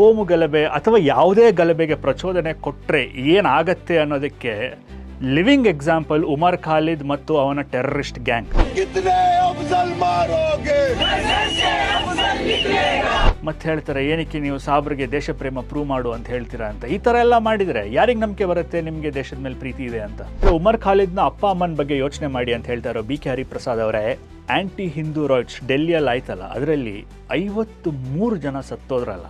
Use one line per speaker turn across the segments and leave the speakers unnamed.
ಕೋಮು ಗಲಭೆ ಅಥವಾ ಯಾವುದೇ ಗಲಭೆಗೆ ಪ್ರಚೋದನೆ ಕೊಟ್ಟರೆ ಏನಾಗತ್ತೆ ಅನ್ನೋದಕ್ಕೆ ಲಿವಿಂಗ್ ಎಕ್ಸಾಂಪಲ್ ಉಮರ್ ಖಾಲಿದ್ ಮತ್ತು ಅವನ ಟೆರರಿಸ್ಟ್ ಗ್ಯಾಂಗ್. ಮತ್ತೆ ಹೇಳ್ತಾರೆ ಏನಕ್ಕೆ ನೀವು ಸಾಬ್ರಿಗೆ ದೇಶಪ್ರೇಮ ಪ್ರೂವ್ ಮಾಡು ಅಂತ ಹೇಳ್ತೀರಾ ಅಂತ. ಈ ಥರ ಎಲ್ಲ ಮಾಡಿದರೆ ಯಾರಿಗೆ ನಂಬಿಕೆ ಬರುತ್ತೆ ನಿಮಗೆ ದೇಶದ ಮೇಲೆ ಪ್ರೀತಿ ಇದೆ ಅಂತ. ಉಮರ್ ಖಾಲಿದ್ನ ಅಪ್ಪ ಅಮ್ಮನ ಬಗ್ಗೆ ಯೋಚನೆ ಮಾಡಿ ಅಂತ ಹೇಳ್ತಾ ಬಿ ಕೆ ಹರಿಪ್ರಸಾದ್ ಅವರೇ ಆ್ಯಂಟಿ ಹಿಂದೂ ರಾಯ್ಸ್ ಡೆಲ್ಲಿಯಲ್ಲಿ ಆಯ್ತಲ್ಲ ಅದರಲ್ಲಿ ಐವತ್ತು ಮೂರು ಜನ ಸತ್ತೋದ್ರಲ್ಲ.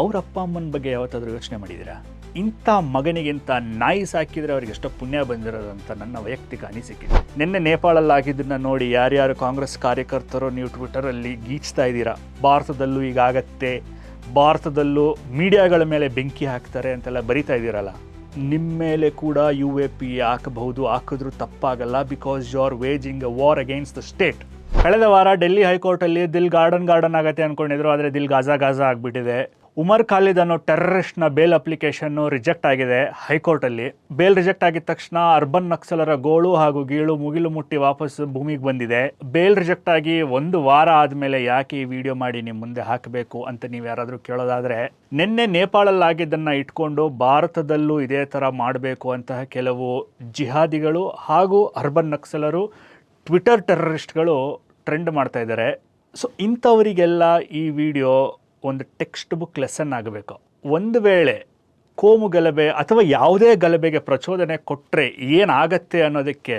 ಅವ್ರ ಅಪ್ಪ ಅಮ್ಮನ ಬಗ್ಗೆ ಯಾವತ್ತಾದ್ರೂ ಯೋಚನೆ ಮಾಡಿದ್ದೀರಾ? ಇಂಥ ಮಗನಿಗಿಂತ ನಾಯಿ ಸಾಕಿದರೆ ಅವ್ರಿಗೆ ಎಷ್ಟೋ ಪುಣ್ಯ ಬಂದಿರೋದಂತ ನನ್ನ ವೈಯಕ್ತಿಕ ಅನಿಸಿಕೆ. ನಿನ್ನೆ ನೇಪಾಳಲ್ಲಿ ಆಗಿದ್ದನ್ನ ನೋಡಿ ಯಾರ್ಯಾರು ಕಾಂಗ್ರೆಸ್ ಕಾರ್ಯಕರ್ತರು ನೀವು ಟ್ವಿಟರಲ್ಲಿ ಗೀಚ್ತಾ ಇದ್ದೀರಾ? ಭಾರತದಲ್ಲೂ ಈಗಾಗತ್ತೆ ಭಾರತದಲ್ಲೂ ಮೀಡಿಯಾಗಳ ಮೇಲೆ ಬೆಂಕಿ ಹಾಕ್ತಾರೆ ಅಂತೆಲ್ಲ ಬರಿತಾ ಇದ್ದೀರಲ್ಲ. ನಿಮ್ಮ ಮೇಲೆ ಕೂಡ ಯು ಎ ಪಿ ಹಾಕಬಹುದು. ಹಾಕಿದ್ರೂ ತಪ್ಪಾಗಲ್ಲ because you are waging a war against the state ಕಳೆದ ವಾರ ಡೆಲ್ಲಿ ಹೈಕೋರ್ಟಲ್ಲಿ ದಿಲ್ ಗಾರ್ಡನ್ ಗಾರ್ಡನ್ ಆಗತ್ತೆ ಅಂದ್ಕೊಂಡಿದ್ರು ಆದರೆ ದಿಲ್ ಗಾಜಾ ಗಾಜಾ ಆಗಿಬಿಟ್ಟಿದೆ. ಉಮರ್ ಖಾಲಿದ್ ಅನ್ನೋ ಟೆರರಿಸ್ಟ್ನ ಬೇಲ್ ಅಪ್ಲಿಕೇಶನ್ನು ರಿಜೆಕ್ಟ್ ಆಗಿದೆ ಹೈಕೋರ್ಟಲ್ಲಿ. ಬೇಲ್ ರಿಜೆಕ್ಟ್ ಆಗಿದ ತಕ್ಷಣ ಅರ್ಬನ್ ನಕ್ಸಲರ ಗೋಳು ಹಾಗೂ ಗೀಳು ಮುಗಿಲು ಮುಟ್ಟಿ ವಾಪಸ್ ಭೂಮಿಗೆ ಬಂದಿದೆ. ಬೇಲ್ ರಿಜೆಕ್ಟ್ ಆಗಿ ಒಂದು ವಾರ ಆದಮೇಲೆ ಯಾಕೆ ಈ ವಿಡಿಯೋ ಮಾಡಿ ನಿಮ್ಮ ಮುಂದೆ ಹಾಕಬೇಕು ಅಂತ ನೀವು ಯಾರಾದರೂ ಕೇಳೋದಾದರೆ, ನಿನ್ನೆ ನೇಪಾಳಲ್ಲಿ ಆಗಿದ್ದನ್ನು ಇಟ್ಕೊಂಡು ಭಾರತದಲ್ಲೂ ಇದೇ ಥರ ಮಾಡಬೇಕು ಅಂತ ಕೆಲವು ಜಿಹಾದಿಗಳು ಹಾಗೂ ಅರ್ಬನ್ ನಕ್ಸಲರು ಟ್ವಿಟರ್ ಟೆರರಿಸ್ಟ್ಗಳು ಟ್ರೆಂಡ್ ಮಾಡ್ತಾ ಇದ್ದಾರೆ. ಸೊ ಇಂಥವರಿಗೆಲ್ಲ ಈ ವಿಡಿಯೋ ಒಂದು ಟೆಕ್ಸ್ಟ್ ಬುಕ್ ಲೆಸನ್ ಆಗಬೇಕು. ಒಂದು ವೇಳೆ ಕೋಮು ಗಲಭೆ ಅಥವಾ ಯಾವುದೇ ಗಲಭೆಗೆ ಪ್ರಚೋದನೆ ಕೊಟ್ಟರೆ ಏನಾಗತ್ತೆ ಅನ್ನೋದಕ್ಕೆ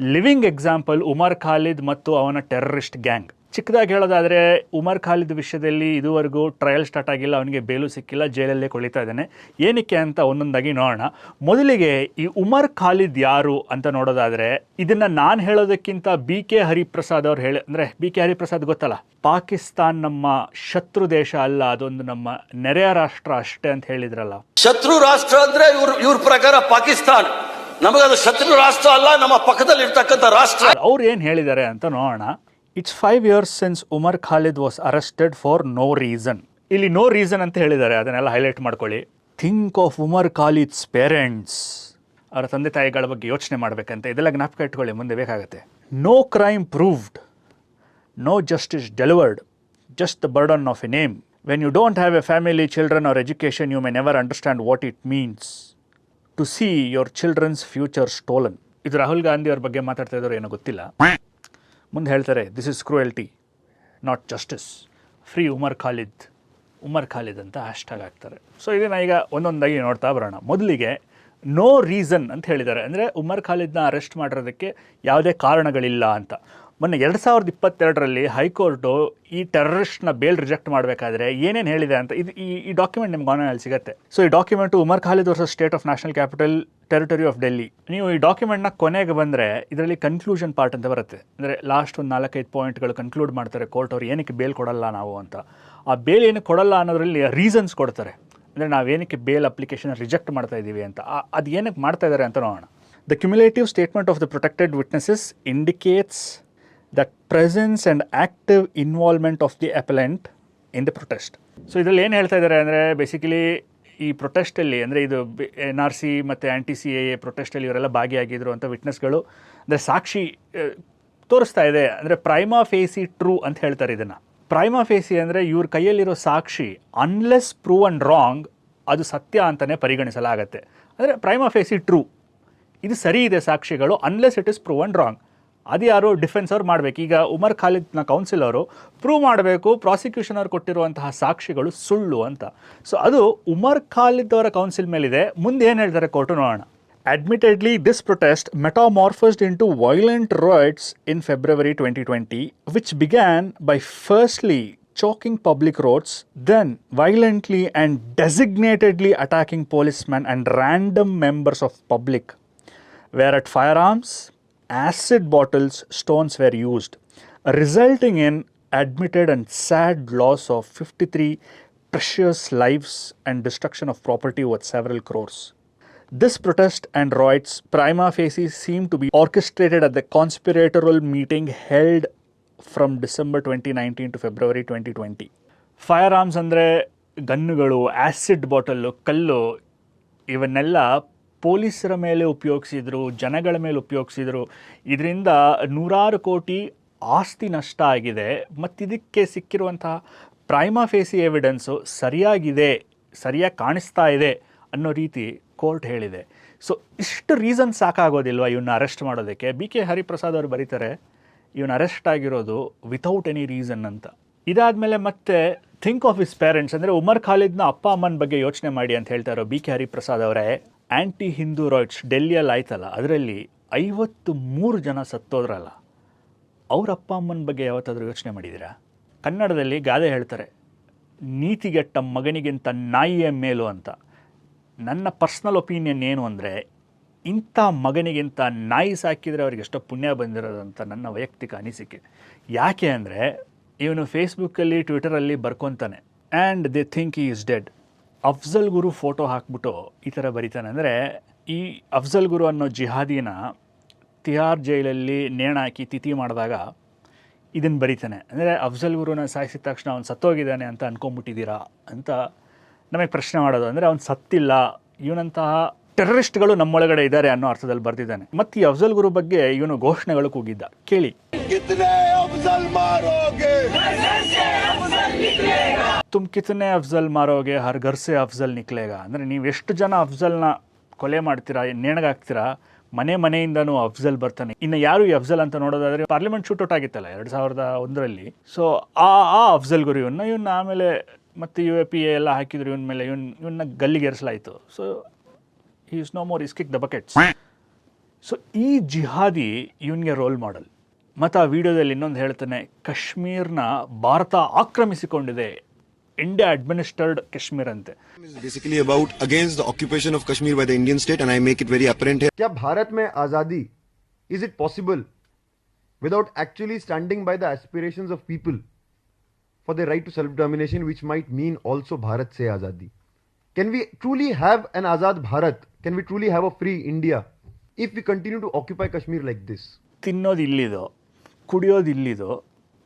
ಲಿವಿಂಗ್ ಎಕ್ಸಾಂಪಲ್ ಉಮರ್ ಖಾಲಿದ್ ಮತ್ತು ಅವನ ಟೆರರಿಸ್ಟ್ ಗ್ಯಾಂಗ್ ಚಿಕ್ಕದಾಗಿ ಹೇಳೋದಾದರೆ ಉಮರ್ ಖಾಲಿದ್ ವಿಷಯದಲ್ಲಿ ಇದುವರೆಗೂ ಟ್ರಯಲ್ ಸ್ಟಾರ್ಟ್ ಆಗಿಲ್ಲ ಅವನಿಗೆ ಬೇಲು ಸಿಕ್ಕಿಲ್ಲ ಜೈಲಲ್ಲೇ ಕೊಳಿತಾ ಇದ್ದಾನೆ. ಏನಕ್ಕೆ ಅಂತ ಒಂದೊಂದಾಗಿ ನೋಡೋಣ. ಮೊದಲಿಗೆ ಈ ಉಮರ್ ಖಾಲಿದ್ ಯಾರು ಅಂತ ನೋಡೋದಾದರೆ ಇದನ್ನು ನಾನು ಹೇಳೋದಕ್ಕಿಂತ ಬಿ ಕೆ ಹರಿಪ್ರಸಾದ್ ಅವ್ರು ಹೇಳಿ ಅಂದರೆ ಬಿ ಕೆ ಹರಿಪ್ರಸಾದ್ ಗೊತ್ತಲ್ಲ? ಪಾಕಿಸ್ತಾನ್ ನಮ್ಮ ಶತ್ರು ದೇಶ ಅಲ್ಲ ಅದೊಂದು ನಮ್ಮ ನೆರೆಯ ರಾಷ್ಟ್ರ ಅಷ್ಟೇ ಅಂತ ಹೇಳಿದ್ರಲ್ಲ.
ಶತ್ರು ರಾಷ್ಟ್ರ ಅಂದ್ರೆ ಇವ್ರ ಇವ್ರ ಪ್ರಕಾರ ಪಾಕಿಸ್ತಾನ್. ನಮಗದು ಶತ್ರು ರಾಷ್ಟ್ರ ಅಲ್ಲ ನಮ್ಮ ಪಕ್ಕದಲ್ಲಿ ಇರ್ತಕ್ಕಂಥ ರಾಷ್ಟ್ರ.
ಅವ್ರು ಏನು ಹೇಳಿದ್ದಾರೆ ಅಂತ ನೋಡೋಣ. It's five years since Umar Khalid was arrested for no reason ಇಲ್ಲಿ ನೋ ರೀಸನ್ ಅಂತ ಹೇಳಿದ್ದಾರೆ, ಅದನ್ನೆಲ್ಲ ಹೈಲೈಟ್ ಮಾಡ್ಕೊಳ್ಳಿ. Think of Umar Khalid's parents ಅವರ ತಂದೆ ತಾಯಿಗಳ ಬಗ್ಗೆ ಯೋಚನೆ ಮಾಡಬೇಕಂತ. ಇದೆಲ್ಲ ಜ್ಞಾಪಕ ಇಟ್ಕೊಳ್ಳಿ, ಮುಂದೆ ಬೇಕಾಗುತ್ತೆ. No crime proved no justice delivered just the burden of a name when you don't have a family children or education you may never understand what it means to see your children's future stolen ಇದು ರಾಹುಲ್ ಗಾಂಧಿ ಅವ್ರ ಬಗ್ಗೆ ಮಾತಾಡ್ತಾ ಇದ್ರು ಏನೋ ಗೊತ್ತಿಲ್ಲ. ಮುಂದೆ ಹೇಳ್ತಾರೆ this is cruelty not justice free Umar Khalid Umar Khalid ಅಂತ ಹ್ಯಾಶ್ಟ್ಯಾಗ್ ಹಾಕ್ತಾರೆ. ಸೊ ಇದನ್ನು ಈಗ ಒಂದೊಂದಾಗಿ ನೋಡ್ತಾ ಬರೋಣ. ಮೊದಲಿಗೆ ನೋ ರೀಸನ್ ಅಂತ ಹೇಳಿದ್ದಾರೆ. ಅಂದರೆ ಉಮರ್ ಖಾಲಿದ್ನ ಅರೆಸ್ಟ್ ಮಾಡಿರೋದಕ್ಕೆ ಯಾವುದೇ ಕಾರಣಗಳಿಲ್ಲ ಅಂತ. ಮೊನ್ನೆ ಎರಡು ಸಾವಿರದ ಇಪ್ಪತ್ತೆರಡರಲ್ಲಿ ಹೈಕೋರ್ಟು ಈ ಟೆರರಿಸ್ಟ್ನ ಬೇಲ್ ರಿಜೆಕ್ಟ್ ಮಾಡಬೇಕಾದ್ರೆ ಏನೇನು ಹೇಳಿದೆ ಅಂತ ಇದು ಈ ಈ ಡಾಕ್ಯುಮೆಂಟ್ ನಿಮ್ಗೆ ಆನ್ಲೈನಲ್ಲಿ ಸಿಗುತ್ತೆ. ಸೊ ಈ document Umar Khalid versus state of national capital territory of Delhi ನೀವು ಈ ಡಾಕ್ಯುಮೆಂಟ್ನ ಕೊನೆಗೆ ಬಂದರೆ ಇದರಲ್ಲಿ ಕನ್ಕ್ಲೂಷನ್ ಪಾರ್ಟ್ ಅಂತ ಬರುತ್ತೆ. ಅಂದರೆ ಲಾಸ್ಟ್ ಒಂದು ನಾಲ್ಕೈದು ಪಾಯಿಂಟ್ಗಳು ಕನ್ಕ್ಲೂಡ್ ಮಾಡ್ತಾರೆ ಕೋರ್ಟ್ ಅವ್ರು ಏನಕ್ಕೆ ಬೇಲ್ ಕೊಡಲ್ಲ ನಾವು ಅಂತ. ಆ ಬೇಲ್ ಏನಕ್ಕೆ ಕೊಡಲ್ಲ ಅನ್ನೋದ್ರಲ್ಲಿ ರೀಸನ್ಸ್ ಕೊಡ್ತಾರೆ. ಅಂದರೆ ನಾವೇನಕ್ಕೆ ಬೇಲ್ ಅಪ್ಲಿಕೇಶನ್ ರಿಜೆಕ್ಟ್ ಮಾಡ್ತಾ ಇದ್ದೀವಿ ಅಂತ. ಅದು ಏನಕ್ಕೆ ಮಾಡ್ತಾ ಇದ್ದಾರೆ ಅಂತ ನೋಡೋಣ. The cumulative statement of the protected witnesses indicates that presence and active involvement of the appellant in the protest so ಇದರಲ್ಲಿ ಏನು ಹೇಳ್ತಾ ಇದ್ದಾರೆ ಅಂದರೆ ಬೇಸಿಕಲಿ ಈ ಪ್ರೊಟೆಸ್ಟಲ್ಲಿ ಅಂದರೆ ಇದು ಎನ್ ಆರ್ ಸಿ ಮತ್ತು ಆ್ಯಂಟಿ ಸಿ ಎ ಪ್ರೊಟೆಸ್ಟಲ್ಲಿ ಇವರೆಲ್ಲ ಭಾಗಿಯಾಗಿದ್ರು ಅಂತ ವಿಟ್ನೆಸ್ಗಳು ಅಂದರೆ ಸಾಕ್ಷಿ ತೋರಿಸ್ತಾ ಇದೆ. ಅಂದರೆ ಪ್ರೈಮಾ ಫೇಸಿ ಟ್ರೂ ಅಂತ ಹೇಳ್ತಾರೆ ಇದನ್ನು. ಪ್ರೈಮಾ ಫೇಸಿ ಅಂದರೆ ಇವ್ರ ಕೈಯಲ್ಲಿರೋ ಸಾಕ್ಷಿ ಅನ್ಲೆಸ್ ಪ್ರೂವ್ ಅಂಡ್ ರಾಂಗ್ ಅದು ಸತ್ಯ ಅಂತಲೇ ಪರಿಗಣಿಸಲಾಗತ್ತೆ. ಅಂದರೆ ಪ್ರೈಮಾ ಫೇಸಿ ಟ್ರೂ ಇದು ಸರಿ ಇದೆ ಸಾಕ್ಷಿಗಳು unless it is prove and wrong ಅದು ಯಾರು ಡಿಫೆನ್ಸ್ ಅವ್ರು ಮಾಡಬೇಕು. ಈಗ ಉಮರ್ ಖಾಲಿದ್ನ ಕೌನ್ಸಿಲ್ ಅವರು ಪ್ರೂವ್ ಮಾಡಬೇಕು ಪ್ರಾಸಿಕ್ಯೂಷನ್ ಅವ್ರು ಕೊಟ್ಟಿರುವಂತಹ ಸಾಕ್ಷಿಗಳು ಸುಳ್ಳು ಅಂತ. ಸೊ ಅದು ಉಮರ್ ಖಾಲಿದ್ ಅವರ ಕೌನ್ಸಿಲ್ ಮೇಲಿದೆ. ಮುಂದೆ ಏನು ಹೇಳ್ತಾರೆ ಕೋರ್ಟು ನೋಡೋಣ. Admittedly this protest metamorphosed into violent riots in February twenty twenty which began by firstly choking public roads, then violently and designatedly attacking policemen and random members of public, at at firearms, acid bottles, stones were used, resulting in admitted and sad loss of 53 precious lives and destruction of property worth several crores. This protest and riots prima facie seem to be orchestrated at the conspiratorial meeting held from December twenty nineteen to February twenty twenty fire arms ಅಂದರೆ ಗನ್ನುಗಳು acid bottle ಕಲ್ಲು ಇವನ್ನೆಲ್ಲ ಪೊಲೀಸರ ಮೇಲೆ ಉಪಯೋಗಿಸಿದ್ರು, ಜನಗಳ ಮೇಲೆ ಉಪಯೋಗಿಸಿದ್ರು, ಇದರಿಂದ ನೂರಾರು ಕೋಟಿ ಆಸ್ತಿ ನಷ್ಟ ಆಗಿದೆ. ಮತ್ತು ಇದಕ್ಕೆ ಸಿಕ್ಕಿರುವಂತಹ ಪ್ರೈಮಾ ಫೇಸಿ ಎವಿಡೆನ್ಸು ಸರಿಯಾಗಿದೆ, ಸರಿಯಾಗಿ ಕಾಣಿಸ್ತಾ ಇದೆ ಅನ್ನೋ ರೀತಿ ಕೋರ್ಟ್ ಹೇಳಿದೆ. ಸೊ ಇಷ್ಟು ರೀಸನ್ ಸಾಕಾಗೋದಿಲ್ವಾ ಇವನ್ನ ಅರೆಸ್ಟ್ ಮಾಡೋದಕ್ಕೆ? ಬಿ ಕೆ ಹರಿಪ್ರಸಾದ್ ಅವರು ಬರೀತಾರೆ, ಇವನು ಅರೆಸ್ಟ್ ಆಗಿರೋದು ವಿತೌಟ್ ಎನಿ ರೀಸನ್ ಅಂತ. ಇದಾದಮೇಲೆ ಮತ್ತೆ ಥಿಂಕ್ ಆಫ್ ಇಸ್ ಪೇರೆಂಟ್ಸ್ ಅಂದರೆ ಉಮರ್ ಖಾಲಿದ್ನ ಅಪ್ಪ ಅಮ್ಮನ ಬಗ್ಗೆ ಯೋಚನೆ ಮಾಡಿ ಅಂತ ಹೇಳ್ತಾ ಇರೋ ಬಿ ಕೆ ಹರಿಪ್ರಸಾದ್ ಅವರೇ ಆ್ಯಂಟಿ ಹಿಂದೂ ರಾಯ್ಟ್ಸ್ ಡೆಲ್ಲಿಯಲ್ಲಿ ಆಯ್ತಲ್ಲ, ಅದರಲ್ಲಿ ಐವತ್ತು ಮೂರು ಜನ ಸತ್ತೋದ್ರಲ್ಲ. ಅವ್ರ ಅಪ್ಪ ಅಮ್ಮನ ಬಗ್ಗೆ ಯಾವತ್ತಾದರೂ ಯೋಚನೆ ಮಾಡಿದ್ದೀರಾ? ಕನ್ನಡದಲ್ಲಿ ಗಾದೆ ಹೇಳ್ತಾರೆ, ನೀತಿಗೆಟ್ಟ ಮಗನಿಗಿಂತ ನಾಯಿಯ ಮೇಲು ಅಂತ. ನನ್ನ ಪರ್ಸ್ನಲ್ ಒಪಿನಿಯನ್ ಏನು ಅಂದರೆ, ಇಂಥ ಮಗನಿಗಿಂತ ನಾಯಿ ಸಾಕಿದರೆ ಅವ್ರಿಗೆ ಎಷ್ಟೋ ಪುಣ್ಯ ಬಂದಿರೋದಂತ ನನ್ನ ವೈಯಕ್ತಿಕ ಅನಿಸಿಕೆ. ಯಾಕೆ ಅಂದರೆ, ಇವನು ಫೇಸ್ಬುಕ್ಕಲ್ಲಿ ಟ್ವಿಟರಲ್ಲಿ ಬರ್ಕೊತಾನೆ and they think he is dead Afzal Guru photo ಹಾಕ್ಬಿಟ್ಟು ಈ ಥರ ಬರಿತಾನೆ. ಅಂದರೆ ಈ ಅಫ್ಜಲ್ ಗುರು ಅನ್ನೋ ಜಿಹಾದಿನ ತಿಹಾರ್ ಜೈಲಲ್ಲಿ ನೇಣಾಕಿ ತಿಥಿ ಮಾಡಿದಾಗ ಇದನ್ನು ಬರೀತಾನೆ. ಅಂದರೆ ಅಫ್ಜಲ್ ಗುರುನ ಸಾಯಿಸಿದ ತಕ್ಷಣ ಅವ್ನು ಸತ್ತೋಗಿದ್ದಾನೆ ಅಂತ ಅಂದ್ಕೊಂಬಿಟ್ಟಿದ್ದೀರಾ ಅಂತ ನಮಗೆ ಪ್ರಶ್ನೆ ಮಾಡೋದು. ಅಂದರೆ ಅವ್ನು ಸತ್ತಿಲ್ಲ, ಇವನಂತಹ ಟೆರರಿಸ್ಟ್ಗಳು ನಮ್ಮೊಳಗಡೆ ಇದ್ದಾರೆ ಅನ್ನೋ ಅರ್ಥದಲ್ಲಿ ಬರೆದಿದ್ದಾನೆ. ಮತ್ತು ಈ ಅಫ್ಜಲ್ ಗುರು ಬಗ್ಗೆ ಇವನು ಘೋಷಣೆಗಳು ಕೂಗಿದ್ದ. ಕೇಳಿ. ತುಮ್ ಕಿತನೆ ಅಫ್ಜಲ್ ಮಾರೋಗೆ, ಹರ್ ಘರ್ಸೆ ಅಫ್ಜಲ್ ನಿಕ್ಲೇಗ? ಅಂದರೆ ನೀವು ಎಷ್ಟು ಜನ ಅಫ್ಜಲ್ನ ಕೊಲೆ ಮಾಡ್ತೀರಾ, ನೇಣಗಾಕ್ತೀರಾ, ಮನೆ ಮನೆಯಿಂದನೂ ಅಫ್ಜಲ್ ಬರ್ತಾನೆ. ಇನ್ನು ಯಾರು ಈ ಅಫ್ಜಲ್ ಅಂತ ನೋಡೋದಾದ್ರೆ ಪಾರ್ಲಿಮೆಂಟ್ ಶೂಟೌಟ್ ಆಗಿತ್ತಲ್ಲ, ಎರಡು ಸಾವಿರದ ಒಂದರಲ್ಲಿ. ಸೊ ಆ ಆ ಅಫ್ಜಲ್ ಗುರು ಇವನ್ನ ಇವನ್ನ ಆಮೇಲೆ ಮತ್ತೆ ಯು ಎ ಪಿ ಎ ಎಲ್ಲ ಹಾಕಿದ್ರು, ಇವನ ಮೇಲೆ ಇವನ್, ಇವನ್ನ ಗಲ್ಲಿಗೇರಿಸಲಾಯಿತು so he is no more is kick the buckets so ಈ ಜಿಹಾದಿ ಇವನಿಗೆ ರೋಲ್ ಮಾಡೆಲ್ ಮತ್ತು ಆ ವಿಡಿಯೋದಲ್ಲಿ ಇನ್ನೊಂದು ಹೇಳ್ತಾನೆ ಕಾಶ್ಮೀರ್ನ ಭಾರತ ಆಕ್ರಮಿಸಿಕೊಂಡಿದೆ ಇಂಡಿಯಾ ಅಡ್ಮಿನಿಸ್ಟರ್ಡ್ ಕಾಶ್ಮೀರ್ ಅಂತೆ
is basically about against the occupation of Kashmir by the Indian state, and I make it very apparent here.
क्या भारत में आज़ादी is it possible without actually standing by the aspirations of people for the right to self domination which might mean also Bharat से आज़ादी can we truly have an Azad Bharat can we truly have a free India if we continue to occupy Kashmir like this
ತಿನ್ನೋದು ಇಲ್ಲಿದು ಕುಡಿಯೋದು ಇಲ್ಲಿದು,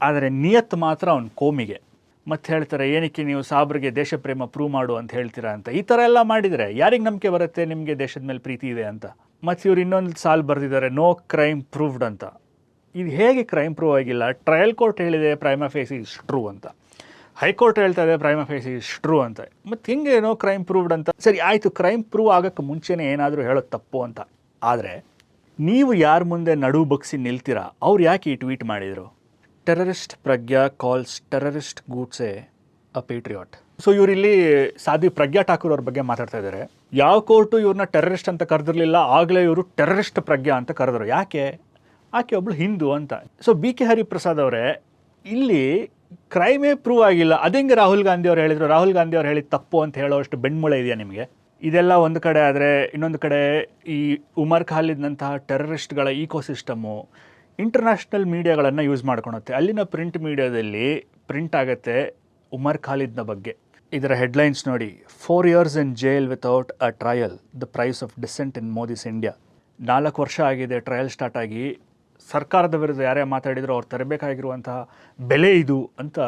ಆದರೆ ನಿಯತ್ ಮಾತ್ರ ಅವ್ನ ಕೋಮಿಗೆ. ಮತ್ತೆ ಹೇಳ್ತಾರೆ, ಏನಕ್ಕೆ ನೀವು ಸಾಬ್ರಿಗೆ ದೇಶ ಪ್ರೇಮ ಪ್ರೂವ್ ಮಾಡು ಅಂತ ಹೇಳ್ತೀರಾ ಅಂತ? ಈ ಥರ ಎಲ್ಲ ಮಾಡಿದರೆ ಯಾರಿಗೆ ನಂಬಿಕೆ ಬರುತ್ತೆ ನಿಮಗೆ ದೇಶದ ಮೇಲೆ ಪ್ರೀತಿ ಇದೆ ಅಂತ? ಮತ್ತು ಇವ್ರು ಇನ್ನೊಂದು ಸಾಲು ಬರೆದಿದ್ದಾರೆ ನೋ ಕ್ರೈಮ್ ಪ್ರೂವ್ಡ್ ಅಂತ. ಇದು ಹೇಗೆ ಕ್ರೈಮ್ ಪ್ರೂವ್ ಆಗಿಲ್ಲ? ಟ್ರಯಲ್ ಕೋರ್ಟ್ ಹೇಳಿದೆ ಪ್ರೈಮ ಫೇಸ್ ಇಸ್ ಟ್ರೂ ಅಂತ. ಹೈಕೋರ್ಟ್ ಹೇಳ್ತಾ ಇದೆ ಪ್ರೈಮ ಫೇಸ್ ಇಸ್ ಟ್ರೂ ಅಂತ. ಮತ್ತು ಹೆಂಗೆ ನೋ ಕ್ರೈಮ್ ಪ್ರೂವ್ಡ್ ಅಂತ? ಸರಿ, ಆಯಿತು ಕ್ರೈಮ್ ಪ್ರೂವ್ ಆಗೋಕ್ಕೆ ಮುಂಚೆನೇ ಏನಾದರೂ ಹೇಳೋದು ತಪ್ಪು ಅಂತ. ಆದರೆ ನೀವು ಯಾರ ಮುಂದೆ ನಡು ಬಗ್ಸಿ ನಿಲ್ತೀರಾ? ಅವ್ರು ಯಾಕೆ ಈ ಟ್ವೀಟ್ ಮಾಡಿದರು? Terrorist Pragya calls terrorist Godse a patriot. So ಇವರಿಲ್ಲಿ Sadhvi Pragya Thakur ಅವ್ರ ಬಗ್ಗೆ ಮಾತಾಡ್ತಾ ಇದ್ದಾರೆ ಯಾವ ಕೋರ್ಟು ಇವ್ರನ್ನ ಟೆರರಿಸ್ಟ್ ಅಂತ ಕರೆದಿರಲಿಲ್ಲ, ಆಗಲೇ ಇವರು ಟೆರರಿಸ್ಟ್ ಪ್ರಜ್ಞಾ ಅಂತ ಕರೆದ್ರು ಯಾಕೆ? ಆಕೆ ಒಬ್ಳು ಹಿಂದೂ ಅಂತ. ಸೊ ಬಿ ಕೆ ಹರಿಪ್ರಸಾದ್ ಅವರೇ, ಇಲ್ಲಿ ಕ್ರೈಮೇ ಪ್ರೂವ್ ಆಗಿಲ್ಲ. ಅದೇ ರಾಹುಲ್ ಗಾಂಧಿ ಅವ್ರು ಹೇಳಿದರು? ರಾಹುಲ್ ಗಾಂಧಿ ಅವ್ರು ಹೇಳಿದ ತಪ್ಪು ಅಂತ ಹೇಳೋ ಅಷ್ಟು ಬೆಣ್ಮುಳೆ ಇದೆಯಾ ನಿಮಗೆ? ಇದೆಲ್ಲ ಒಂದು ಕಡೆ ಆದರೆ ಇನ್ನೊಂದು ಕಡೆ ಈ ಉಮರ್ ಖಾಲಿದ್ನಂತಹ ಟೆರರಿಸ್ಟ್ಗಳ ಈಕೋಸಿಸ್ಟಮು ಇಂಟರ್ನ್ಯಾಷನಲ್ ಮೀಡಿಯಾಗಳನ್ನು ಯೂಸ್ ಮಾಡ್ಕೊಳುತ್ತೆ. ಅಲ್ಲಿನ ಪ್ರಿಂಟ್ ಮೀಡಿಯಾದಲ್ಲಿ ಪ್ರಿಂಟ್ ಆಗುತ್ತೆ ಉಮರ್ ಖಾಲಿದ್ನ ಬಗ್ಗೆ. ಇದರ ಹೆಡ್ಲೈನ್ಸ್ ನೋಡಿ four years in jail without a trial the price of dissent in Modi's India ನಾಲ್ಕು ವರ್ಷ ಆಗಿದೆ ಟ್ರಯಲ್ ಸ್ಟಾರ್ಟ್ ಆಗಿ. ಸರ್ಕಾರದ ವಿರುದ್ಧ ಯಾರೇ ಮಾತಾಡಿದ್ರು ಅವ್ರು ತರಬೇಕಾಗಿರುವಂತಹ ಬೆಲೆ ಇದು ಅಂತ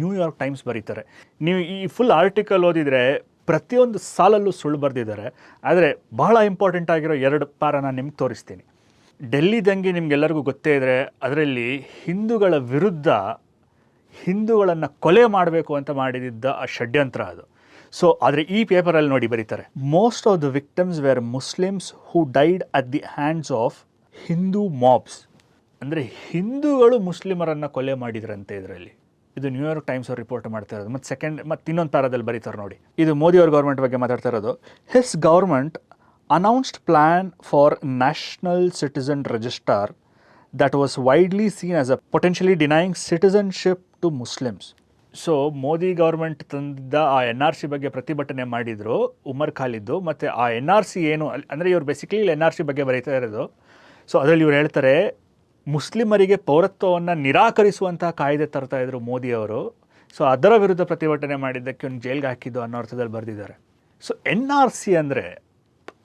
ನ್ಯೂಯಾರ್ಕ್ ಟೈಮ್ಸ್ ಬರೀತಾರೆ. ನೀವು ಈ ಫುಲ್ ಆರ್ಟಿಕಲ್ ಓದಿದರೆ ಪ್ರತಿಯೊಂದು ಸಾಲಲ್ಲೂ ಸುಳ್ಳು ಬರೆದಿದ್ದಾರೆ. ಆದರೆ ಬಹಳ ಇಂಪಾರ್ಟೆಂಟ್ ಆಗಿರೋ ಎರಡು ಪಾರ ನಾನು ನಿಮ್ಗೆ ತೋರಿಸ್ತೀನಿ. ಡೆಲ್ಲಿ ದಂಗೆ ನಿಮಗೆಲ್ಲರಿಗೂ ಗೊತ್ತೇ ಇದ್ದರೆ ಅದರಲ್ಲಿ ಹಿಂದೂಗಳ ವಿರುದ್ಧ ಹಿಂದೂಗಳನ್ನು ಕೊಲೆ ಮಾಡಬೇಕು ಅಂತ ಮಾಡಿದ್ದ ಆ ಷಡ್ಯಂತ್ರ ಅದು. ಸೊ ಆದರೆ ಈ ಪೇಪರಲ್ಲಿ ನೋಡಿ ಬರೀತಾರೆ. Most of the victims were Muslims who died at the hands of Hindu mobs ಅಂದರೆ ಹಿಂದೂಗಳು ಮುಸ್ಲಿಮರನ್ನು ಕೊಲೆ ಮಾಡಿದ್ರಂತೆ ಇದರಲ್ಲಿ. ಇದು ನ್ಯೂಯಾರ್ಕ್ ಟೈಮ್ಸ್ ಅವ್ರು ರಿಪೋರ್ಟ್ ಮಾಡ್ತಾ ಇರೋದು ಮತ್ತು ಸೆಕೆಂಡ್ ಮತ್ತು ಇನ್ನೊಂದು ಪ್ಯಾರಾದಲ್ಲಿ ಬರೀತಾರೆ ನೋಡಿ. ಇದು ಮೋದಿ ಅವ್ರ ಗೌರ್ಮೆಂಟ್ ಬಗ್ಗೆ ಮಾತಾಡ್ತಾ ಇರೋದು. His government announced plan for national citizen register that was widely seen as a potentially denying citizenship to Muslims so Modi government ತಂದಿದ್ದ ಆ ಎನ್ ಆರ್ ಸಿ ಬಗ್ಗೆ ಪ್ರತಿಭಟನೆ ಮಾಡಿದ್ರು, ಉಮರ್ ಖಾಲಿದ್ದು, ಮತ್ತು ಆ ಎನ್ ಆರ್ ಸಿ ಏನು, ಅಂದರೆ ಇವರು ಬೇಸಿಕಲಿ ಎನ್ ಆರ್ ಸಿ ಬಗ್ಗೆ ಬರೀತಾ ಇರೋದು. ಸೊ ಅದರಲ್ಲಿ ಇವ್ರು ಹೇಳ್ತಾರೆ ಮುಸ್ಲಿಮರಿಗೆ ಪೌರತ್ವವನ್ನು ನಿರಾಕರಿಸುವಂತಹ ಕಾಯ್ದೆ ತರ್ತಾ ಇದ್ರು ಮೋದಿಯವರು ಸೊ ಅದರ ವಿರುದ್ಧ ಪ್ರತಿಭಟನೆ ಮಾಡಿದ್ದಕ್ಕೆ ಒಂದು ಜೈಲ್ಗೆ ಹಾಕಿದ್ದು ಅನ್ನೋ ಅರ್ಥದಲ್ಲಿ ಬರೆದಿದ್ದಾರೆ. ಸೊ ಎನ್ ಆರ್ ಸಿ ಅಂದರೆ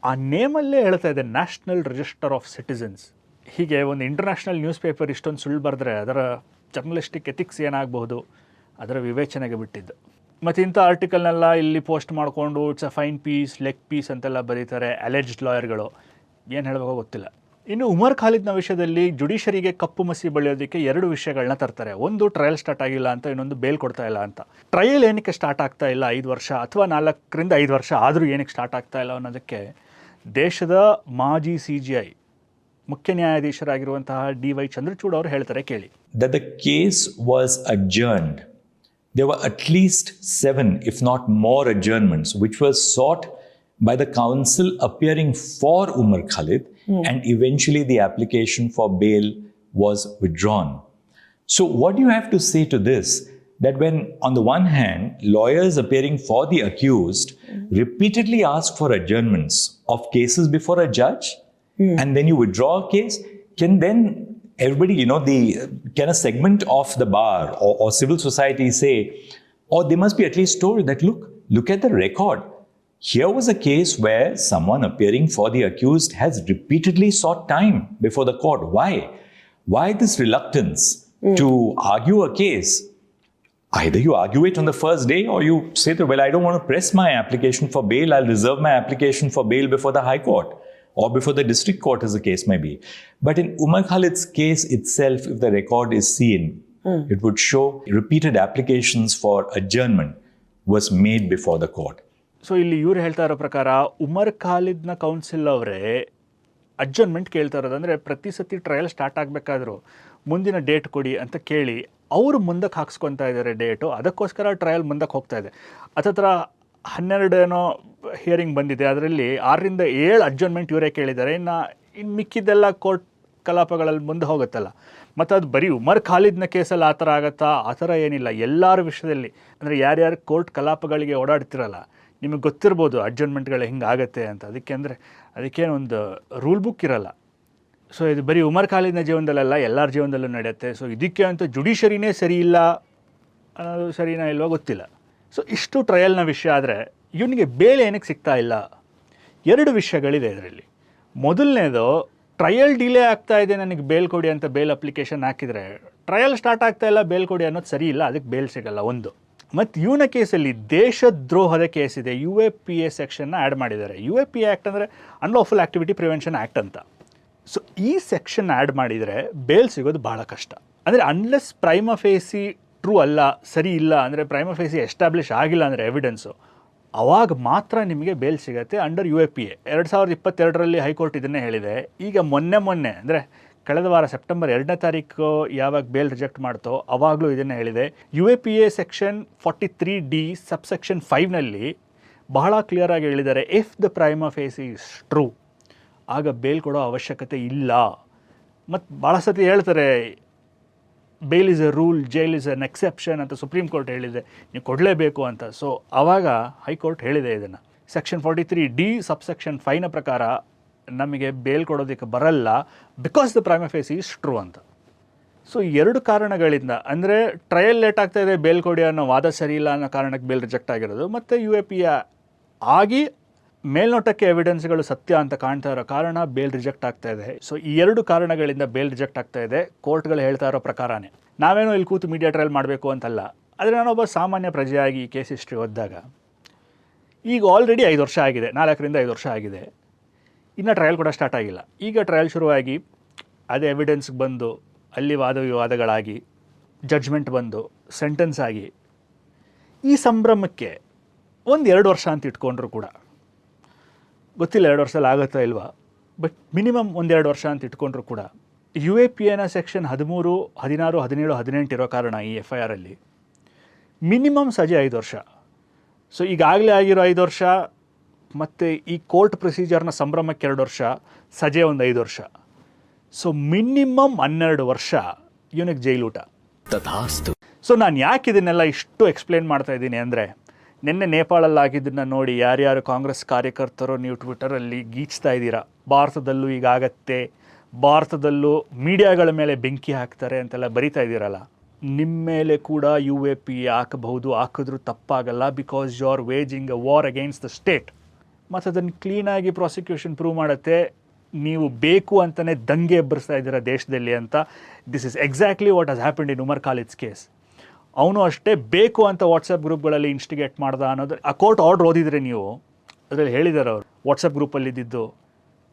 ಆ ನೇಮಲ್ಲೇ ಹೇಳ್ತಾ ಇದೆ ನ್ಯಾಷನಲ್ ರಿಜಿಸ್ಟರ್ ಆಫ್ ಸಿಟಿಸನ್ಸ್ ಹೀಗೆ ಒಂದು ಇಂಟರ್ನ್ಯಾಷನಲ್ ನ್ಯೂಸ್ ಪೇಪರ್ ಇಷ್ಟೊಂದು ಸುಳ್ಳು ಬರೆದ್ರೆ ಅದರ ಜರ್ನಲಿಸ್ಟಿಕ್ ಎಥಿಕ್ಸ್ ಏನಾಗಬಹುದು? ಅದರ ವಿವೇಚನೆಗೆ ಬಿಟ್ಟಿದ್ದು. ಮತ್ತು ಇಂಥ ಆರ್ಟಿಕಲ್ನೆಲ್ಲ ಇಲ್ಲಿ ಪೋಸ್ಟ್ ಮಾಡಿಕೊಂಡು it's a fine piece leg piece ಅಂತೆಲ್ಲ ಬರೀತಾರೆ ಅಲೆಜ್ಡ್ ಲಾಯರ್ಗಳು ಏನು ಹೇಳಬೇಕೋ ಗೊತ್ತಿಲ್ಲ. ಇನ್ನು ಉಮರ್ ಖಾಲಿದ್ನ ವಿಷಯದಲ್ಲಿ ಜುಡಿಷರಿಗೆ ಕಪ್ಪು ಮಸಿ ಬಳಿಯೋದಕ್ಕೆ ಎರಡು ವಿಷಯಗಳನ್ನ ತರ್ತಾರೆ. ಒಂದು ಟ್ರಯಲ್ ಸ್ಟಾರ್ಟ್ ಆಗಿಲ್ಲ ಅಂತ ಇನ್ನೊಂದು ಬೇಲ್ ಕೊಡ್ತಾ ಇಲ್ಲ ಅಂತ. ಟ್ರಯಲ್ ಏನಕ್ಕೆ ಸ್ಟಾರ್ಟ್ ಆಗ್ತಾ ಇಲ್ಲ ಐದು ವರ್ಷ ಅಥವಾ ನಾಲ್ಕರಿಂದ ಐದು ವರ್ಷ ಆದರೂ ಏನಕ್ಕೆ ಸ್ಟಾರ್ಟ್ ಆಗ್ತಾ ಇಲ್ಲ ಅನ್ನೋದಕ್ಕೆ ದೇಶದ ಮಾಜಿ ಸಿ ಜಿ ಐ ಮುಖ್ಯ ನ್ಯಾಯಾಧೀಶರಾಗಿರುವಂತಹ ಡಿ ವೈ ಚಂದ್ರಚೂಡ್ ಅವರು ಹೇಳ್ತಾರೆ ಕೇಳಿ.
The the case was adjourned. There were at least seven, if not more, adjournments which were sought by the counsel appearing for Umar Khalid, Hmm. and eventually the application for bail was withdrawn. So, what do you have to say to this? That when, on the one hand, lawyers appearing for the accused hmm. repeatedly ask for adjournments of cases before a judge, hmm. and then you withdraw a case, can then everybody, you know, the can a segment of the bar or, or civil society say, or they must be at least told that look, look at the record. Here was a case where someone appearing for the accused has repeatedly sought time before the court. Why? Why this reluctance hmm. to argue a case? Either you argue it on the first day or you say that, well, I don't want to press my application for bail. I'll reserve my application for bail before the High Court or before the District Court, as the case may be. But in Umar Khalid's case itself, if the record is seen, hmm. it would show repeated applications for adjournment was made before the court.
So ಇಲ್ಲಿ ಇವ್ರು ಹೇಳ್ತಾ ಇರೋ ಪ್ರಕಾರ ಉಮರ್ ಖಾಲಿದ್ನ council ಅವರೇ ಅಡ್ಜನ್ಮೆಂಟ್ ಕೇಳ್ತಾ ಇರೋದು ಅಂದರೆ ಪ್ರತಿ ಸತಿ ಟ್ರಯಲ್ ಸ್ಟಾರ್ಟ್ ಆಗಬೇಕಾದ್ರು ಮುಂದಿನ ಡೇಟ್ ಕೊಡಿ ಅಂತ ಕೇಳಿ ಅವರು ಮುಂದಕ್ಕೆ ಹಾಕ್ಸ್ಕೊತಾ ಇದ್ದಾರೆ ಡೇಟು ಅದಕ್ಕೋಸ್ಕರ ಟ್ರಯಲ್ ಮುಂದಕ್ಕೆ ಹೋಗ್ತಾ ಇದೆ. ಹತ್ತತ್ರ ಹನ್ನೆರಡು ಏನೋ ಹಿಯರಿಂಗ್ ಬಂದಿದೆ. ಅದರಲ್ಲಿ ಆರರಿಂದ ಏಳು ಅಡ್ಜನ್ಮೆಂಟ್ ಇವರೇ ಕೇಳಿದ್ದಾರೆ. ಇನ್ನು ಇನ್ನು ಮಿಕ್ಕಿದ್ದೆಲ್ಲ ಕೋರ್ಟ್ ಕಲಾಪಗಳಲ್ಲಿ ಮುಂದೆ ಹೋಗುತ್ತಲ್ಲ. ಮತ್ತು ಅದು ಬರೀ ಉಮರ್ ಖಾಲಿದ್ನ ಕೇಸಲ್ಲಿ ಆ ಥರ ಆಗತ್ತಾ? ಆ ಥರ ಏನಿಲ್ಲ. ಎಲ್ಲರ ವಿಷಯದಲ್ಲಿ. ಅಂದರೆ ಯಾರ್ಯಾರು ಕೋರ್ಟ್ ಕಲಾಪಗಳಿಗೆ ಓಡಾಡ್ತಿರಲ್ಲ ನಿಮಗೆ ಗೊತ್ತಿರ್ಬೋದು ಅಡ್ಜಸ್ಟ್ಮೆಂಟ್ಗಳು ಆಗುತ್ತೆ ಅಂತ. ಅದಕ್ಕೆ ಅಂದರೆ ಅದಕ್ಕೇನೊಂದು ರೂಲ್ ಬುಕ್ ಇರಲ್ಲ. ಸೊ ಇದು ಬರೀ ಉಮರ್ ಖಾಲಿದ್ನ ಜೀವನದಲ್ಲೆಲ್ಲ ಎಲ್ಲರ ಜೀವನದಲ್ಲೂ ನಡೆಯುತ್ತೆ. ಸೊ ಇದಕ್ಕೆ ಅಂತ ಜುಡಿಷರಿನೇ ಸರಿ ಇಲ್ಲ ಅನ್ನೋದು ಸರಿನಾ ಇಲ್ವೋ ಗೊತ್ತಿಲ್ಲ. ಸೊ ಇಷ್ಟು ಟ್ರಯಲ್ನ ವಿಷಯ ಆದರೆ ಇವನಿಗೆ ಬೇಳೆ ಏನಕ್ಕೆ ಸಿಗ್ತಾ ಇಲ್ಲ? ಎರಡು ವಿಷಯಗಳಿದೆ ಇದರಲ್ಲಿ. ಮೊದಲನೇದು ಟ್ರಯಲ್ ಡಿಲೇ ಆಗ್ತಾ ಇದೆ, ನನಗೆ ಬೇಲ್ ಕೊಡಿ ಅಂತ ಬೇಲ್ ಅಪ್ಲಿಕೇಶನ್ ಹಾಕಿದರೆ ಟ್ರಯಲ್ ಸ್ಟಾರ್ಟ್ ಆಗ್ತಾ ಇಲ್ಲ, ಬೇಲ್ ಕೊಡಿ ಅನ್ನೋದು ಸರಿ ಇಲ್ಲ, ಅದಕ್ಕೆ ಬೇಲ್ ಸಿಗಲ್ಲ, ಒಂದು. ಮತ್ತು ಇವನ ಕೇಸಲ್ಲಿ ದೇಶದ್ರೋಹದ ಕೇಸ್ ಇದೆ. ಯು ಎ ಪಿ ಎ ಸೆಕ್ಷನ್ನ ಆ್ಯಡ್ ಮಾಡಿದ್ದಾರೆ. U A P A act ಅಂದರೆ ಅನ್ಲಾಫುಲ್ ಆ್ಯಕ್ಟಿವಿಟಿ ಪ್ರಿವೆನ್ಷನ್ ಆ್ಯಕ್ಟ್ ಅಂತ. ಸೊ ಈ ಸೆಕ್ಷನ್ ಆ್ಯಡ್ ಮಾಡಿದರೆ ಬೇಲ್ ಸಿಗೋದು ಭಾಳ ಕಷ್ಟ. ಅಂದರೆ ಅನ್ಲೆಸ್ ಪ್ರೈಮ ಫೇಸಿ ಟ್ರೂ ಅಲ್ಲ, ಸರಿ ಇಲ್ಲ, ಅಂದರೆ ಪ್ರೈಮ ಫೇಸಿ ಎಸ್ಟಾಬ್ಲಿಷ್ ಆಗಿಲ್ಲ ಅಂದರೆ ಎವಿಡೆನ್ಸು ಅವಾಗ ಮಾತ್ರ ನಿಮಗೆ ಬೇಲ್ ಸಿಗುತ್ತೆ under U A P A ಎರಡು ಸಾವಿರದ ಇಪ್ಪತ್ತೆರಡರಲ್ಲಿ ಹೈಕೋರ್ಟ್ ಇದನ್ನೇ ಹೇಳಿದೆ. ಈಗ ಮೊನ್ನೆ ಮೊನ್ನೆ, ಅಂದರೆ ಕಳೆದ ವಾರ ಸೆಪ್ಟೆಂಬರ್ ಎರಡನೇ ತಾರೀಕು ಯಾವಾಗ ಬೇಲ್ ರಿಜೆಕ್ಟ್ ಮಾಡ್ತೋ ಅವಾಗಲೂ ಇದನ್ನು ಹೇಳಿದೆ. U A P A section forty three D sub section ಫೈವ್ನಲ್ಲಿ ಬಹಳ ಕ್ಲಿಯರಾಗಿ ಹೇಳಿದ್ದಾರೆ if the prime of ace is true ಆಗ ಬೇಲ್ ಕೊಡೋ ಅವಶ್ಯಕತೆ ಇಲ್ಲ. ಮತ್ತು ಭಾಳ ಸತಿ ಹೇಳ್ತಾರೆ bail is a rule jail is an exception ಅಂತ ಸುಪ್ರೀಂ ಕೋರ್ಟ್ ಹೇಳಿದೆ, ನೀವು ಕೊಡಲೇಬೇಕು ಅಂತ. ಸೊ ಆವಾಗ ಹೈಕೋರ್ಟ್ ಹೇಳಿದೆ ಇದನ್ನು. Section forty three D sub section ಫೈವ್ನ ಪ್ರಕಾರ ನಮಗೆ ಬೇಲ್ ಕೊಡೋದಕ್ಕೆ ಬರಲ್ಲ because the prime face is true ಅಂತ. ಸೊ ಎರಡು ಕಾರಣಗಳಿಂದ, ಅಂದರೆ ಟ್ರಯಲ್ ಲೇಟ್ ಆಗ್ತಾ ಇದೆ, ಬೇಲ್ ಕೊಡಿ ಅನ್ನೋ ವಾದ ಸರಿ ಇಲ್ಲ ಅನ್ನೋ ಕಾರಣಕ್ಕೆ ಬೇಲ್ ರಿಜೆಕ್ಟ್ ಆಗಿರೋದು, ಮತ್ತು ಯು ಎ ಪಿ ಆಗಿ ಮೇಲ್ನೋಟಕ್ಕೆ ಎವಿಡೆನ್ಸ್ಗಳು ಸತ್ಯ ಅಂತ ಕಾಣ್ತಾ ಇರೋ ಕಾರಣ ಬೇಲ್ ರಿಜೆಕ್ಟ್ ಆಗ್ತಾ ಇದೆ. ಸೊ ಈ ಎರಡು ಕಾರಣಗಳಿಂದ ಬೇಲ್ ರಿಜೆಕ್ಟ್ ಆಗ್ತಾ ಇದೆ, ಕೋರ್ಟ್ಗಳು ಹೇಳ್ತಾ ಇರೋ ಪ್ರಕಾರನೇ. ನಾವೇನೋ ಇಲ್ಲಿ ಕೂತು ಮೀಡಿಯಾ ಟ್ರಯಲ್ ಮಾಡಬೇಕು ಅಂತಲ್ಲ, ಆದರೆ ನಾನೊಬ್ಬ ಸಾಮಾನ್ಯ ಪ್ರಜೆಯಾಗಿ ಈ ಕೇಸ್ ಹಿಸ್ಟ್ರಿ ಓದಿದಾಗ, ಈಗ ಆಲ್ರೆಡಿ ಐದು ವರ್ಷ ಆಗಿದೆ, ನಾಲ್ಕರಿಂದ ಐದು ವರ್ಷ ಆಗಿದೆ. ಇನ್ನು ಟ್ರಯಲ್ ಕೂಡ ಸ್ಟಾರ್ಟ್ ಆಗಿಲ್ಲ. ಈಗ ಟ್ರಯಲ್ ಶುರುವಾಗಿ ಅದೇ ಎವಿಡೆನ್ಸ್ಗೆ ಬಂದು, ಅಲ್ಲಿ ವಾದ ವಿವಾದಗಳಾಗಿ ಜಡ್ಜ್ಮೆಂಟ್ ಬಂದು ಸೆಂಟೆನ್ಸ್ ಆಗಿ, ಈ ಸಂಭ್ರಮಕ್ಕೆ ಒಂದು ಎರಡು ವರ್ಷ ಅಂತ ಇಟ್ಕೊಂಡ್ರು ಕೂಡ. ಗೊತ್ತಿಲ್ಲ ಎರಡು ವರ್ಷದಲ್ಲಿ ಆಗುತ್ತಾ ಇಲ್ವಾ ಬಟ್ ಮಿನಿಮಮ್ ಒಂದೆರಡು ವರ್ಷ ಅಂತ ಇಟ್ಕೊಂಡ್ರು ಕೂಡ. ಯು ಎ ಪಿ ಎನ ಸೆಕ್ಷನ್ ಹದಿಮೂರು, ಹದಿನಾರು, ಹದಿನೇಳು, ಹದಿನೆಂಟು ಇರೋ ಕಾರಣ ಈ ಎಫ್ ಐ ಆರಲ್ಲಿ ಮಿನಿಮಮ್ ಸಜೆ ಐದು ವರ್ಷ. ಸೊ ಈಗಾಗಲೇ ಆಗಿರೋ ಐದು ವರ್ಷ ಮತ್ತು ಈ ಕೋರ್ಟ್ ಪ್ರೊಸೀಜರ್ನ ಸಂಭ್ರಮಕ್ಕೆ ಎರಡು ವರ್ಷ ಸಜೆ ಒಂದು ಐದು ವರ್ಷ. ಸೊ ಮಿನಿಮಮ್ ಹನ್ನೆರಡು ವರ್ಷ ಇವನಿಗೆ ಜೈಲೂಟ ಸೊ ನಾನು ಯಾಕೆ ಇದನ್ನೆಲ್ಲ ಇಷ್ಟು ಎಕ್ಸ್ಪ್ಲೇನ್ ಮಾಡ್ತಾ ಇದ್ದೀನಿ ಅಂದರೆ ನಿನ್ನೆ ನೇಪಾಳಲ್ಲಿ ಆಗಿದ್ದನ್ನು ನೋಡಿ ಯಾರ್ಯಾರು ಕಾಂಗ್ರೆಸ್ ಕಾರ್ಯಕರ್ತರು ನೀವು ಟ್ವಿಟರಲ್ಲಿ ಗೀಚ್ತಾ ಇದ್ದೀರಾ? ಭಾರತದಲ್ಲೂ ಈಗಾಗತ್ತೆ ಭಾರತದಲ್ಲೂ ಮೀಡಿಯಾಗಳ ಮೇಲೆ ಬೆಂಕಿ ಹಾಕ್ತಾರೆ ಅಂತೆಲ್ಲ ಬರಿತಾ ಇದ್ದೀರಲ್ಲ. ನಿಮ್ಮ ಮೇಲೆ ಕೂಡ ಯು ಎ ಪಿ ಹಾಕಬಹುದು ಹಾಕಿದ್ರೂ ತಪ್ಪಾಗಲ್ಲ because you are waging a war against the state ಮತ್ತು ಅದನ್ನು ಕ್ಲೀನಾಗಿ ಪ್ರಾಸಿಕ್ಯೂಷನ್ ಪ್ರೂವ್ ಮಾಡುತ್ತೆ. ನೀವು ಬೇಕು ಅಂತಲೇ ದಂಗೆ ಎಬ್ಬರಿಸ್ತಾ ಇದ್ದೀರಾ ದೇಶದಲ್ಲಿ ಅಂತ. This is exactly what has happened in Umar ಖಾಲಿದ್ಸ್ case ಅವನು ಅಷ್ಟೇ ಬೇಕು ಅಂತ ವಾಟ್ಸಪ್ ಗ್ರೂಪ್ಗಳಲ್ಲಿ ಇನ್ಸ್ಟಿಗೇಟ್ ಮಾಡ್ದ ಅನ್ನೋದು, ಆ ಕೋರ್ಟ್ ಆರ್ಡ್ರ್ ಓದಿದರೆ ನೀವು, ಅದರಲ್ಲಿ ಹೇಳಿದ್ದಾರೆ ಅವರು ವಾಟ್ಸಪ್ ಗ್ರೂಪಲ್ಲಿ ಇದ್ದಿದ್ದು,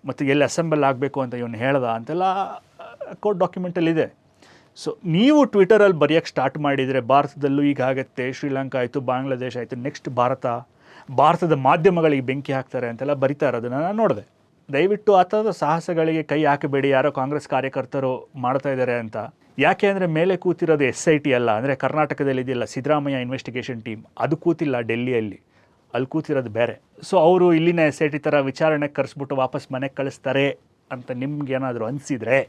ಮತ್ತು ಎಲ್ಲಿ ಅಸೆಂಬಲ್ ಆಗಬೇಕು ಅಂತ ಇವನು ಹೇಳ್ದ ಅಂತೆಲ್ಲ ಕೋರ್ಟ್ ಡಾಕ್ಯುಮೆಂಟಲ್ಲಿ ಇದೆ. ಸೊ ನೀವು ಟ್ವಿಟರಲ್ಲಿ ಬರೆಯೋಕ್ಕೆ ಸ್ಟಾರ್ಟ್ ಮಾಡಿದರೆ ಭಾರತದಲ್ಲೂ ಈಗ ಆಗುತ್ತೆ ಶ್ರೀಲಂಕಾ ಆಯಿತು, ಬಾಂಗ್ಲಾದೇಶ ಆಯಿತು ನೆಕ್ಸ್ಟ್ ಭಾರತ. ಭಾರತದ ಮಾಧ್ಯಮಗಳಿಗೆ ಬೆಂಕಿ ಹಾಕ್ತಾರೆ ಅಂತೆಲ್ಲ ಬರೀತಾ ಇರೋದನ್ನು ನಾನು ನೋಡಿದೆ. ದಯವಿಟ್ಟು ಆ ಥರದ ಸಾಹಸಗಳಿಗೆ ಕೈ ಹಾಕಬೇಡಿ, ಯಾರೋ ಕಾಂಗ್ರೆಸ್ ಕಾರ್ಯಕರ್ತರು ಮಾಡ್ತಾ ಇದ್ದಾರೆ ಅಂತ. ಯಾಕೆ ಅಂದರೆ ಮೇಲೆ ಕೂತಿರೋದು ಎಸ್ ಐ ಟಿ ಅಲ್ಲ, ಅಂದರೆ ಕರ್ನಾಟಕದಲ್ಲಿ ಇದೆಯಲ್ಲ, ಸಿದ್ದರಾಮಯ್ಯ ಇನ್ವೆಸ್ಟಿಗೇಷನ್ ಟೀಮ್ ಅದು ಕೂತಿಲ್ಲ ಡೆಲ್ಲಿಯಲ್ಲಿ, ಅಲ್ಲಿ ಕೂತಿರೋದು ಬೇರೆ. ಸೊ ಅವರು ಇಲ್ಲಿನ ಎಸ್ ಐ ಟಿ ಥರ ವಿಚಾರಣೆಗೆ ಕರೆಸ್ಬಿಟ್ಟು ವಾಪಸ್ ಮನೆಗೆ ಕಳಿಸ್ತಾರೆ ಅಂತ ನಿಮ್ಗೆ ಏನಾದರೂ ಅನಿಸಿದರೆ?